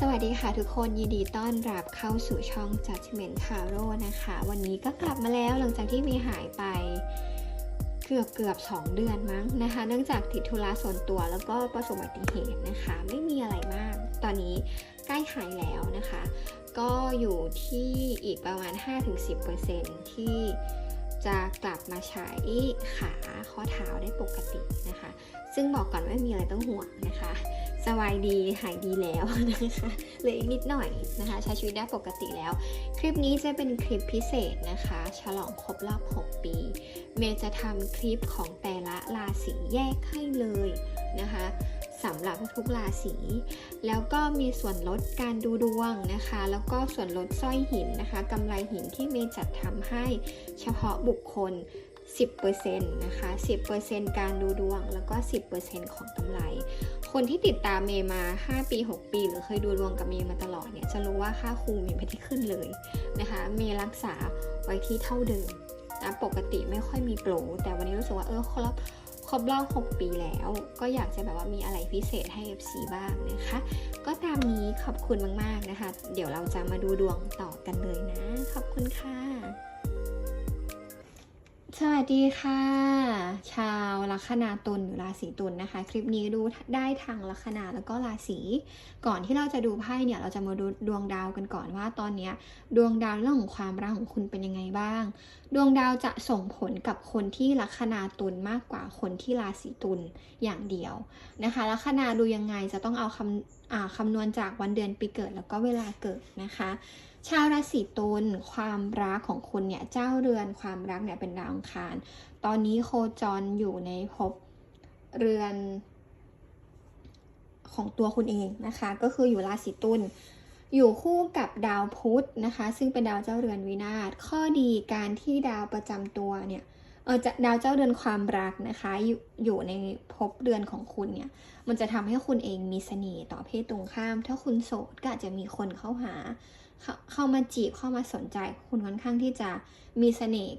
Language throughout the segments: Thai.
สวัสดีค่ะทุกคนยินดีต้อนรับเข้าสู่ช่อง Judgment Tarot นะคะ วันนี้ก็กลับมาแล้วหลังจากที่มีหายไปเกือบเกือบ2เดือนมั้งนะคะ เนื่องจากติดธุระส่วนตัวแล้วก็ประสบอุบัติเหตุนะคะ ไม่มีอะไรมาก ตอนนี้ใกล้หายแล้วนะคะ ก็อยู่ที่อีกประมาณ 5-10%ที่จะกลับมาใช้ขาข้อเท้าได้ปกตินะคะ ซึ่งบอกก่อนว่าไม่มีอะไรต้องห่วงนะคะ สบายดีหายดีแล้วนะคะเหลืออีกนิดหน่อยนะคะ ใช้ชีวิตได้ปกติแล้ว คลิปนี้จะเป็นคลิปพิเศษนะคะ ฉลองครบรอบ 6 ปี เมย์จะทำคลิปของแต่ละราศีแยกให้เลยนะคะสำหรับทุกราศี แล้วก็มีส่วนลดการดูดวงนะคะ แล้วก็ส่วนลดสร้อยหินนะคะกำไรหินที่เมย์จัดทำให้เฉพาะบุคคล 10%นะคะ 10%การดูดวง แล้วก็ 10%ของกำไร คนที่ติดตามเมย์มา 5 ปี 6 ปี หรือเคยดูดวงกับเมย์มาตลอดเนี่ยจะรู้ว่าค่าครูเมย์ไม่ได้ขึ้นเลยนะคะเมย์รักษาไว้ที่เท่าเดิมนะปกติไม่ค่อยมีโปรแต่วันนี้รู้สึกว่าเออครบครบรอบ6ปีแล้ว ก็อยากจะแบบว่ามีอะไรพิเศษให้ FC บ้างนะคะ ก็ตามนี้ขอบคุณมากๆนะคะ เดี๋ยวเราจะมาดูดวงต่อกันเลยนะ ขอบคุณค่ะ สวัสดีค่ะ ชาวลัคนาตุลหรือราศีตุลนะคะ คลิปนี้ดูได้ทางลัคนาแล้วก็ราศีก่อนที่เราจะดูไพ่เนี่ยเราจะมาดูดวงดาวกันก่อนว่าตอนนี้ดวงดาวเรื่องของความรักของคุณเป็นยังไงบ้าง ดวงดาวจะส่งผลกับคนที่ลัคนาตุลมากกว่าคนที่ราศีตุลอย่างเดียวนะคะลัคนาดูยังไงจะต้องเอาคำอ่าคำนวณจากวันเดือนปีเกิดแล้วก็เวลาเกิดนะคะ ชาวราศีตุลความรักของคุณเนี่ยเจ้าเรือนความรักเนี่ยเป็นดาวอังคาร ตอนนี้โคจรอยู่ในภพเรือนของตัวคุณเองนะคะ ก็คืออยู่ราศีตุลอยู่คู่กับดาวพุธนะคะ ซึ่งเป็นดาวเจ้าเรือนวินาศข้อดีการที่ดาวประจำตัวเนี่ย เออจะดาวเจ้าเรือนความรักนะคะอยู่อยู่ในภพเรือนของคุณเนี่ย มันจะทำให้คุณเองมีเสน่ห์ต่อเพศตรงข้าม ถ้าคุณโสดก็อาจจะมีคนเข้าหาเข้าเข้ามาจีบเข้ามาสนใจ คุณค่อนข้างที่จะมีเสน่ห์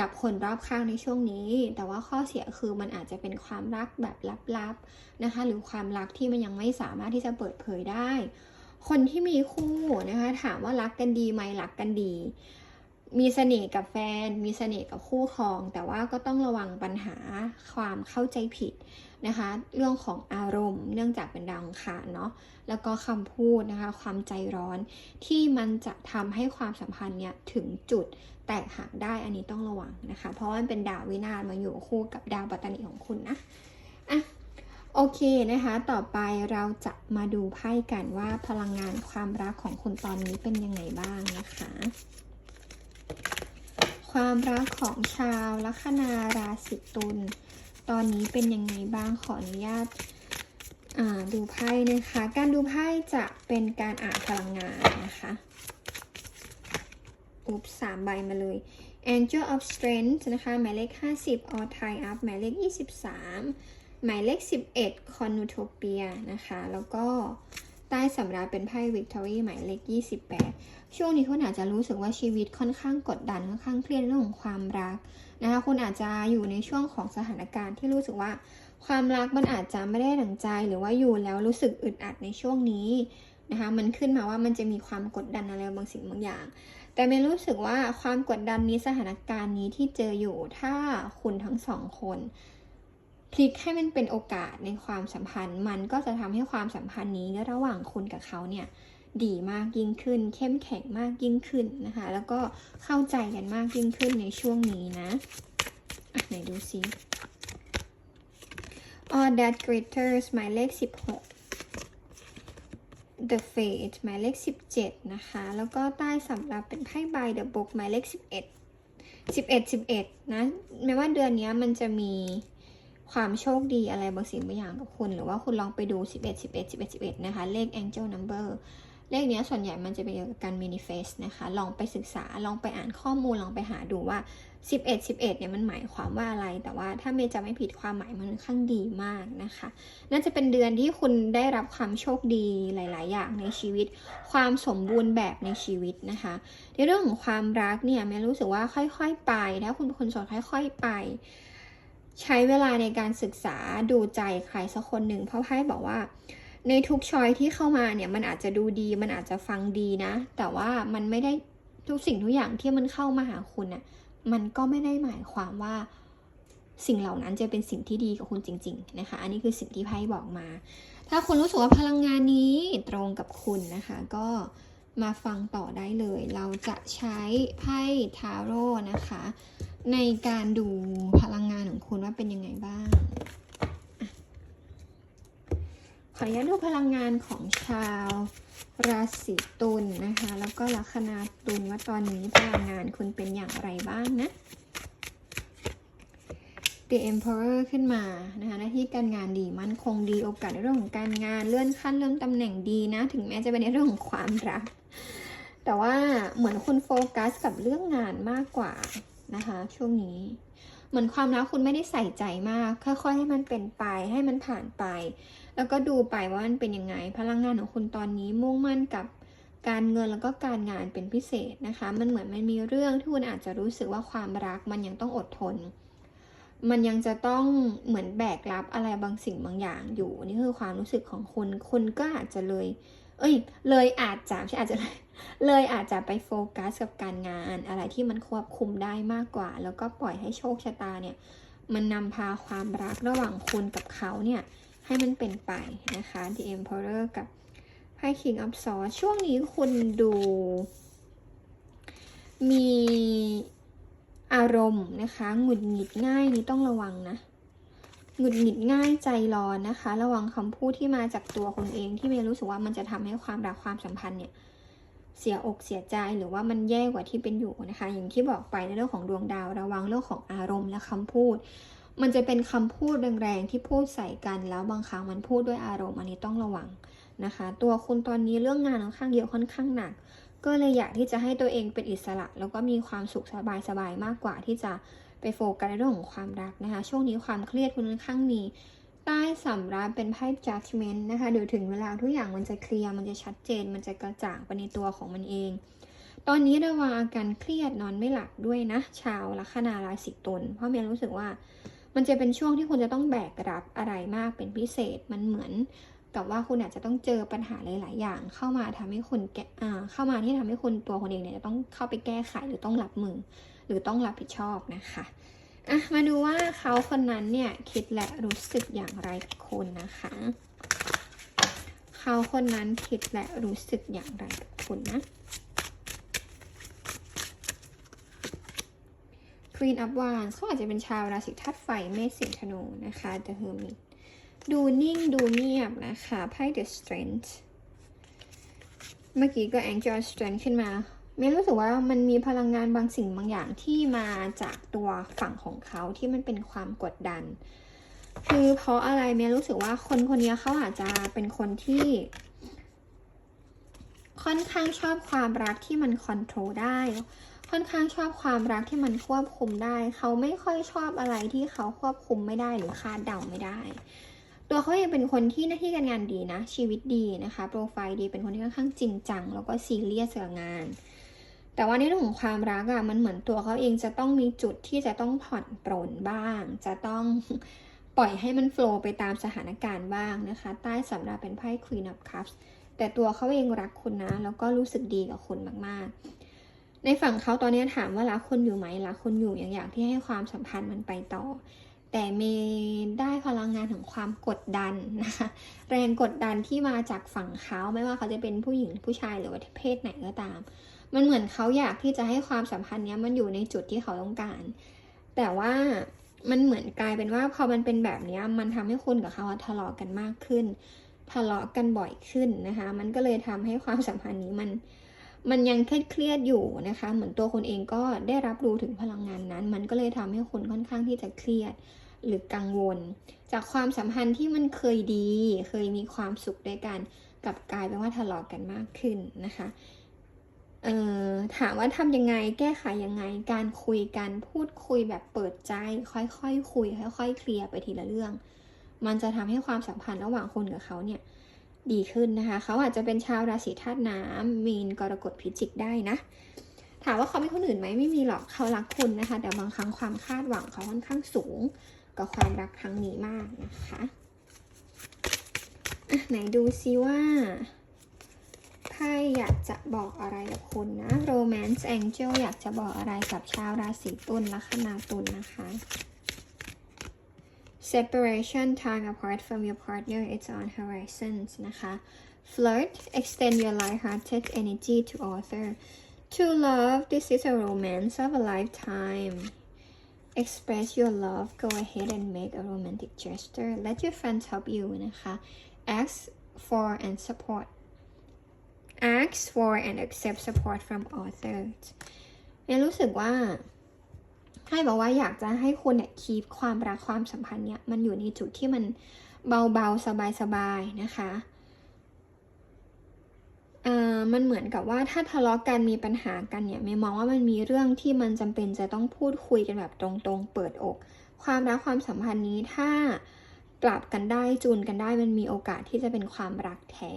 กับคนรอบข้างในช่วงนี้ แต่ว่าข้อเสียคือมันอาจจะเป็นความรักแบบลับๆนะคะ หรือความรักที่มันยังไม่สามารถที่จะเปิดเผยได้ คนที่มีคู่นะคะ ถามว่ารักกันดีไหมรักกันดี มีเสน่ห์กับแฟน มีเสน่ห์กับคู่ครอง แต่ว่าก็ต้องระวังปัญหาความเข้าใจผิดนะคะ เรื่องของอารมณ์ เนื่องจากเป็นดาวอังคารเนาะ แล้วก็คำพูดนะคะ ความใจร้อนที่มันจะทำให้ความสัมพันธ์เนี่ยถึงจุดแตกหักได้ อันนี้ต้องระวังนะคะ เพราะว่ามันเป็นดาววินาศมาอยู่คู่กับดาวปัตตานีของคุณนะ อะโอเคนะคะ ต่อไปเราจะมาดูไพ่กันว่าพลังงานความรักของคุณตอนนี้เป็นยังไงบ้างนะคะ ความรักของชาวลัคนาราศีตุล ตอนนี้เป็นยังไงบ้างขออนุญาตาดูไพ่นะคะ การดูไพ่จะเป็นการอ่านพลังงานนะคะอุ๊บสามใบมาเลย Angel of Strength นะคะ หมายเลข 50 All Tie Up หมายเลข 23 หมายเลข 11 Conutopia นะคะ แล้วก็ใต้สำรับเป็นไพ่ Victory หมายเลข 28 ช่วงนี้คุณอาจจะรู้สึกว่าชีวิตค่อนข้างกดดันค่อนข้างเครียดเรื่องของความรักนะคะคุณอาจจะอยู่ในช่วงของสถานการณ์ที่รู้สึกว่าความรักมันอาจจะไม่ได้ดังใจหรือว่าอยู่แล้วรู้สึกอึดอัดในช่วงนี้นะคะมันขึ้นมาว่ามันจะมีความกดดันอะไรบางสิ่งบางอย่าง แต่เมย์รู้สึกว่าความกดดันนี้สถานการณ์นี้ที่เจออยู่ถ้าคุณทั้งสองคนพลิกให้มันเป็นโอกาสในความสัมพันธ์ มันก็จะทำให้ความสัมพันธ์นี้ระหว่างคุณกับเขาเนี่ย ดีมากยิ่งขึ้น เข้มแข็งมากยิ่งขึ้นนะคะ แล้วก็เข้าใจกันมากยิ่งขึ้นในช่วงนี้นะอะไหนดูซิ All that glitters หมายเลข 16 The Fate หมายเลข 17 นะคะ แล้วก็ใต้สำหรับเป็นไพ่ by the book หมายเลข 11 11 11นะแม้ว่าเดือนนี้มันจะมีความโชคดีอะไรบางสิ่งบางอย่างกับคุณ หรือว่าคุณลองไปดู 11 11 11 11 นะคะ เลข Angel Number เลขเนี้ยส่วนใหญ่มันจะเป็นเกี่ยวกับการ manifest นะคะ ลองไปศึกษา ลองไปอ่านข้อมูล ลองไปหาดูว่า 11 11เนี่ยมันหมายความว่าอะไร แต่ว่าถ้าเมย์จะไม่ผิดความหมายมันค่อนข้างดีมากนะคะ น่าจะเป็นเดือนที่คุณได้รับความโชคดีหลาย ๆ อย่างในชีวิต ความสมบูรณ์แบบในชีวิตนะคะ ในเรื่องของความรักเนี่ยเมย์รู้สึกว่าค่อย ๆ ไป ถ้าคุณเป็นคนโสดค่อย ๆ ไป ใช้เวลาในการศึกษาดูใจใครสักคนหนึ่ง เพราะไพ่บอกว่า ในทุกชอยที่เข้ามาเนี่ยมันอาจจะดูดี มันอาจจะฟังดีนะ แต่ว่ามันไม่ได้ทุกสิ่งทุกอย่างที่มันเข้ามาหาคุณน่ะมันก็ไม่ได้หมายความว่าสิ่งเหล่านั้นจะเป็นสิ่งที่ดีกับคุณจริง ๆ นะคะ อันนี้คือสิ่งที่ไพ่บอกมา ถ้าคุณรู้สึกว่าพลังงานนี้ตรงกับคุณนะคะ ก็มาฟังต่อได้เลย เราจะใช้ไพ่ทาโร่นะคะ ในการดูพลังงานของคุณว่าเป็นยังไงบ้างอะ ขออนุญาตดูพลังงานของชาวราศีตุลนะคะ แล้วก็ลัคนาตุลว่าตอนนี้พลังงานคุณเป็นอย่างไรบ้างนะ The Emperor ขึ้นมานะคะหน้าที่การงานดีมั่นคงดีโอกาสในเรื่องของการงานเลื่อนขั้นเลื่อนตำแหน่งดีนะ ถึงแม้จะเป็นในเรื่องของความรัก แต่ว่าเหมือนคุณโฟกัสกับเรื่องงานมากกว่า นะคะ ช่วงนี้ เหมือนความรักคุณไม่ได้ใส่ใจมาก ค่อยๆ ให้มันเป็นไปให้มันผ่านไป แล้วก็ดูไปว่ามันเป็นยังไง พลังงานของคุณตอนนี้มุ่งมั่นกับการเงินแล้วก็การงานเป็นพิเศษนะคะ มันเหมือนมันมีเรื่องที่คุณอาจจะรู้สึกว่าความรักมันยังต้องอดทน มันยังจะต้องเหมือนแบกรับอะไรบางสิ่งบางอย่างอยู่ นี่คือความรู้สึกของคุณคุณก็อาจจะเลย เอ้ย เลยอาจจะใช่อาจจะเลย เลยอาจจะไปโฟกัสกับการงานอะไรที่มันควบคุมได้มากกว่า แล้วก็ปล่อยให้โชคชะตาเนี่ย มันนำพาความรักระหว่างคุณกับเขาเนี่ย ให้มันเป็นไปนะคะ The Emperor กับไพ่ King of Swords ช่วงนี้คุณดู มีอารมณ์นะคะหงุดหงิดง่ายนี่ต้องระวังนะหงุดหงิดง่ายใจร้อนนะคะ ระวังคำพูดที่มาจากตัวคุณเองที่เมย์รู้สึกว่ามันจะทำให้ความรักความสัมพันธ์เนี่ย เสียอกเสียใจหรือว่ามันแย่กว่าที่เป็นอยู่นะคะ อย่างที่บอกไปในเรื่องของดวงดาวระวังเรื่องของอารมณ์และคำพูด มันจะเป็นคำพูดแรงๆที่พูดใส่กัน แล้วบางครั้งมันพูดด้วยอารมณ์อันนี้ต้องระวังนะคะ ตัวคุณตอนนี้เรื่องงานค่อนข้างเยอะค่อนข้างหนัก ก็เลยอยากที่จะให้ตัวเองเป็นอิสระ แล้วก็มีความสุขสบายๆมากกว่าที่จะไปโฟกัสในเรื่องของความรักนะคะ ช่วงนี้ความเครียดคุณค่อนข้างมี ใต้สำรับเป็นไพ่ judgment นะคะเดี๋ยวถึงเวลาทุกอย่างมันจะเคลียร์ มันจะชัดเจน มันจะกระจ่างไปในตัวของมันเอง ตอนนี้ระวังอาการเครียดนอนไม่หลับด้วยนะ ชาวลัคนาราศีตุล เพราะเมียรู้สึกว่ามันจะเป็นช่วงที่คุณจะต้องแบกรับอะไรมากเป็นพิเศษ มันเหมือนกับว่าคุณอาจจะต้องเจอปัญหาหลาย ๆ อย่าง เข้ามาทำให้คุณแกอ่าเข้ามาที่ทำให้คุณตัวคนเองเนี่ยจะต้องเข้าไปแก้ไขหรือต้องรับมือ หรือต้องรับผิดชอบนะคะ อะมาดูว่าเขาคนนั้นเนี่ยคิดและรู้สึกอย่างไรกับคุณนะคะ เขาคนนั้นคิดและรู้สึกอย่างไรกับคุณนะ Queen of Wands เขาอาจจะเป็นชาวราศีธาตุไฟเมษสิงห์ธนูนะคะ The Hermit ดูนิ่งดูเงียบนะคะไพ่ The Strength เมื่อกี้ก็ Angel Strength ขึ้นมา ไม่รู้สึกว่ามันมีพลังงานบางสิ่งบางอย่างที่มาจากตัวฝั่งของเขาที่มันเป็นความกดดัน คือเพราะอะไรเมย์รู้สึกว่าคนคนนี้เขาอาจจะเป็นคนที่ ค่อนข้างชอบความรักที่มันคอนโทรลได้ ค่อนข้างชอบความรักที่มันควบคุมได้ เขาไม่ค่อยชอบอะไรที่เขาควบคุมไม่ได้หรือคาดเดาไม่ได้ ตัวเขาเองเป็นคนที่หน้าที่การงานดีนะ ชีวิตดีนะคะ โปรไฟล์ดีเป็นคนที่ค่อนข้างจริงจัง แล้วก็ซีเรียสกับงาน แต่ว่าในเรื่องของความรักอะมันเหมือนตัวเขาเองจะต้องมีจุดที่จะต้องผ่อนปรนบ้าง จะต้องปล่อยให้มันโฟล์ไปตามสถานการณ์บ้างนะคะ ใต้สำรับเป็นไพ่ Queen of Cups แต่ตัวเขาเองรักคุณนะ แล้วก็รู้สึกดีกับคุณมากๆ ในฝั่งเขาตอนนี้ถามว่ารักคุณอยู่ไหมรักคุณอยู่อย่างอยากที่ให้ความสัมพันธ์มันไปต่อ แต่เมย์ได้พลังงานของความกดดันนะคะแรงกดดันที่มาจากฝั่งเขาไม่ว่าเขาจะเป็นผู้หญิงผู้ชายหรือว่าเพศไหนก็ตาม มันเหมือนเขาอยากที่จะให้ความสัมพันธ์เนี้ยมันอยู่ในจุดที่เขาต้องการ แต่ว่ามันเหมือนกลายเป็นว่าพอมันเป็นแบบเนี้ยมันทำให้คุณกับเขาทะเลาะกันมากขึ้น ทะเลาะกันบ่อยขึ้นนะคะ มันก็เลยทำให้ความสัมพันธ์นี้มันมันยังเครียดอยู่นะคะ เหมือนตัวคุณเองก็ได้รับรู้ถึงพลังงานนั้น มันก็เลยทำให้คุณค่อนข้างที่จะเครียด หรือกังวล จากความสัมพันธ์ที่มันเคยดี เคยมีความสุขด้วยกันกับกลายเป็นว่าทะเลาะกันมากขึ้นนะคะเออถามว่าทำยังไงแก้ไขยังไงการคุยกันพูดคุยแบบเปิดใจ ค่อยๆคคุย ค่อยๆเคลียร์ไปทีละเรื่อง มันจะทำให้ความสัมพันธ์ระหว่างคุณกับเขาเนี่ยดีขึ้นนะคะ เขาอาจจะเป็นชาวราศีธาตุน้ำมีนกรกฎพิจิกได้นะ ถามว่าเขาไมีคนอื่นไหมไม่มีหรอกเขารักคุณนะคะ แต่บางครั้งความคาดหวังเขาค่อนข้างสูง กับความรักครั้งนี้มากนะคะอะไหนดูซิว่าไพ่อยากจะบอกอะไรกับคุณนะ Romance Angel อยากจะบอกอะไรกับชาวราศีตุลลัคนาตุลนะคะ Separation time apart from your partner it's on horizons นะคะ Flirt extend your light-hearted energy to author to love this is a romance of a lifetime express your love go ahead and make a romantic gesture let your friends help you นะคะ ask for and support ask for and accept support from others เนรู้สึกว่าให้บอกว่าอยากจะให้คุณเนี่ยคีบความรักความสัมพันธ์เนี่ยมันอยู่ในจุดที่มันเบาๆ สบายๆ นะคะ อ่ามันเหมือนกับว่าถ้าทะเลาะกันมีปัญหากันเนี่ยเมย์มองว่ามันมีเรื่องที่มันจำเป็นจะต้องพูดคุยกันแบบตรงๆ เปิดอก ความรักความสัมพันธ์นี้ถ้าปรับกันได้จูนกันได้มันมีโอกาสที่จะเป็นความรักแท้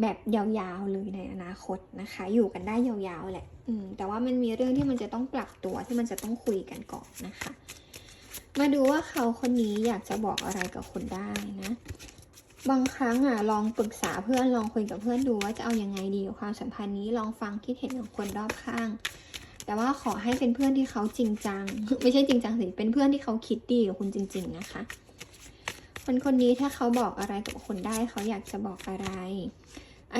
แบบยาวๆเลยในอนาคตนะคะ อยู่กันได้ยาวๆแหละอืมแต่ว่ามันมีเรื่องที่มันจะต้องปรับตัวที่มันจะต้องคุยกันก่อนนะคะ มาดูว่าเขาคนนี้อยากจะบอกอะไรกับคุณได้นะ บางครั้งอะลองปรึกษาเพื่อนลองคุยกับเพื่อนดูว่าจะเอาอยัางไงดีกับความสัมพันธ์นี้ลองฟังคิดเห็นของคนรอบข้าง แต่ว่าขอให้เป็นเพื่อนที่เขาจริงจัง ไม่ใช่จริงจังสิเป็นเพื่อนที่เขาคิดดีกับคุณจริง ๆ นะคะ คนคนนี้ถ้าเขาบอกอะไรกับคุณได้เขาอยากจะบอกอะไร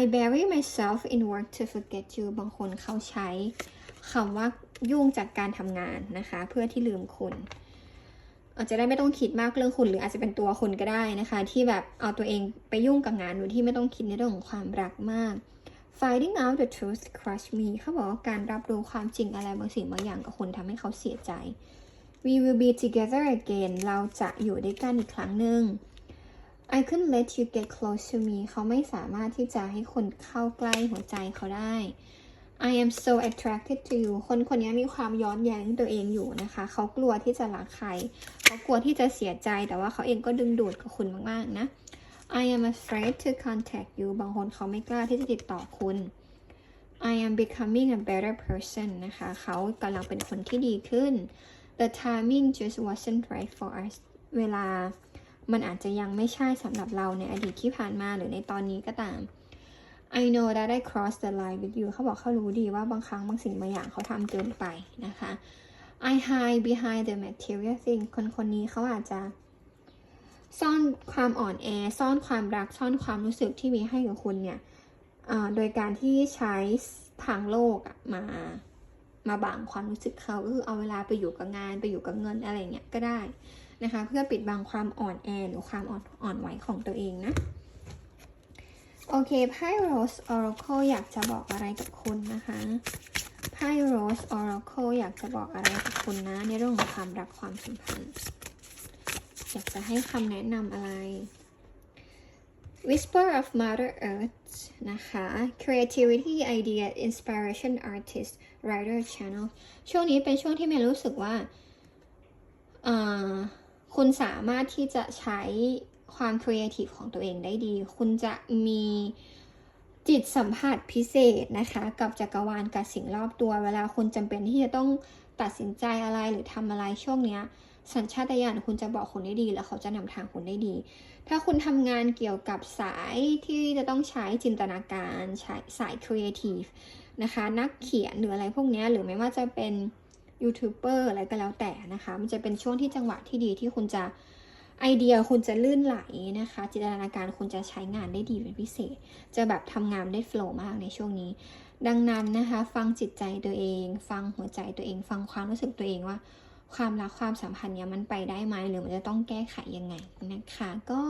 I bury myself in work to forget you บางคนเขาใช้คำว่ายุ่งจากการทำงานนะคะ เพื่อที่ลืมคุณ อาจจะได้ไม่ต้องคิดมากเรื่องคุณหรืออาจจะเป็นตัวคุณก็ได้นะคะ ที่แบบเอาตัวเองไปยุ่งกับงานโดยที่ไม่ต้องคิดในเรื่องของความรักมาก finding out the truth crush me เขาบอกว่าการรับรู้ความจริงอะไรบางสิ่งบางอย่างกับคุณทำให้เขาเสียใจ we will be together again เราจะอยู่ด้วยกันอีกครั้งหนึ่ง I couldn't let you get close to me เขาไม่สามารถที่จะให้คนเข้าใกล้หัวใจเขาได้ I am so attracted to you คนคนนี้มีความย้อนแย้งตัวเองอยู่นะคะ เขากลัวที่จะรักใคร เขากลัวที่จะเสียใจ แต่ว่าเขาเองก็ดึงดูดกับคุณมากๆนะ I am afraid to contact you บางคนเขาไม่กล้าที่จะติดต่อคุณ I am becoming a better person นะคะ เขากำลังเป็นคนที่ดีขึ้น The timing just wasn't right for us เวลา มันอาจจะยังไม่ใช่สำหรับเราในอดีตที่ผ่านมาหรือในตอนนี้ก็ตาม I know that I crossed the line with you เขาบอกเขารู้ดีว่าบางครั้งบางสิ่งบางอย่างเขาทำเกินไปนะคะ I hide behind the material thing คนคนนี้เขาอาจจะ ซ่อนความอ่อนแอ ซ่อนความรัก ซ่อนความรู้สึกที่มีให้กับคุณเนี่ยโดยการที่ใช้ทางโลกมามาบังความรู้สึกเขาก็คือเอาเวลาไปอยู่กับงานไปอยู่กับเงินอะไรเงี้ยก็ได้นะคะ เพื่อปิดบังความอ่อนแอหรือความอ่อนอ่อนไหวของตัวเองนะ โอเคไพ่ Rose Oracle อยากจะบอกอะไรกับคุณนะคะไพ่ Rose Oracle อยากจะบอกอะไรกับคุณนะ ในเรื่องของความรักความสัมพันธ์ อยากจะให้คำแนะนำอะไร Whisper of Mother Earth นะคะ Creativity Idea Inspiration Artist Writer Channel ช่วงนี้เป็นช่วงที่เมย์รู้สึกว่า คุณสามารถที่จะใช้ ความครีเอทีฟของตัวเองได้ดี คุณจะมีจิตสัมผัสพิเศษนะคะ กับจักรวาลกับสิ่งรอบตัว เวลาคุณจำเป็นที่จะต้องตัดสินใจอะไรหรือทำอะไรช่วงเนี้ย สัญชาตญาณคุณจะบอกคุณได้ดี แล้วเขาจะนำทางคุณได้ดี ถ้าคุณทำงานเกี่ยวกับสายที่จะต้องใช้จินตนาการใช้สายครีเอทีฟนะคะ นักเขียนหรืออะไรพวกนี้หรือไม่ว่าจะเป็นยูทูบเบอร์อะไรก็แล้วแต่นะคะ มันจะเป็นช่วงที่จังหวะที่ดีที่คุณจะ ไอเดียคุณจะลื่นไหลนะคะ จินตนาการคุณจะใช้งานได้ดีเป็นพิเศษ จะแบบทำงานได้โฟล์มากในช่วงนี้ ดังนั้นนะคะ ฟังจิตใจตัวเอง ฟังหัวใจตัวเอง ฟังความรู้สึกตัวเองว่า ความรักความสัมพันธ์เนี้ยมันไปได้ไหมหรือมันจะต้องแก้ไขยังไงนะคะ ก็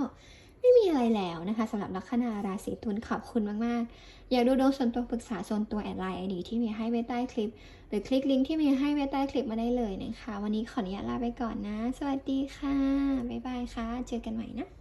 ไม่มีอะไรแล้วนะคะสำหรับลัคนาราศีตุลขอบคุณมาก ๆ อยากดูดวงส่วนตัวปรึกษาส่วนตัวแอดไลน์ไอดีที่มีให้ไว้ใต้คลิป หรือคลิกลิงก์ที่มีให้ไว้ใต้คลิปมาได้เลยนะคะ วันนี้ขออนุญาตลาไปก่อนนะ สวัสดีค่ะ บ๊ายบายค่ะ เจอกันใหม่นะ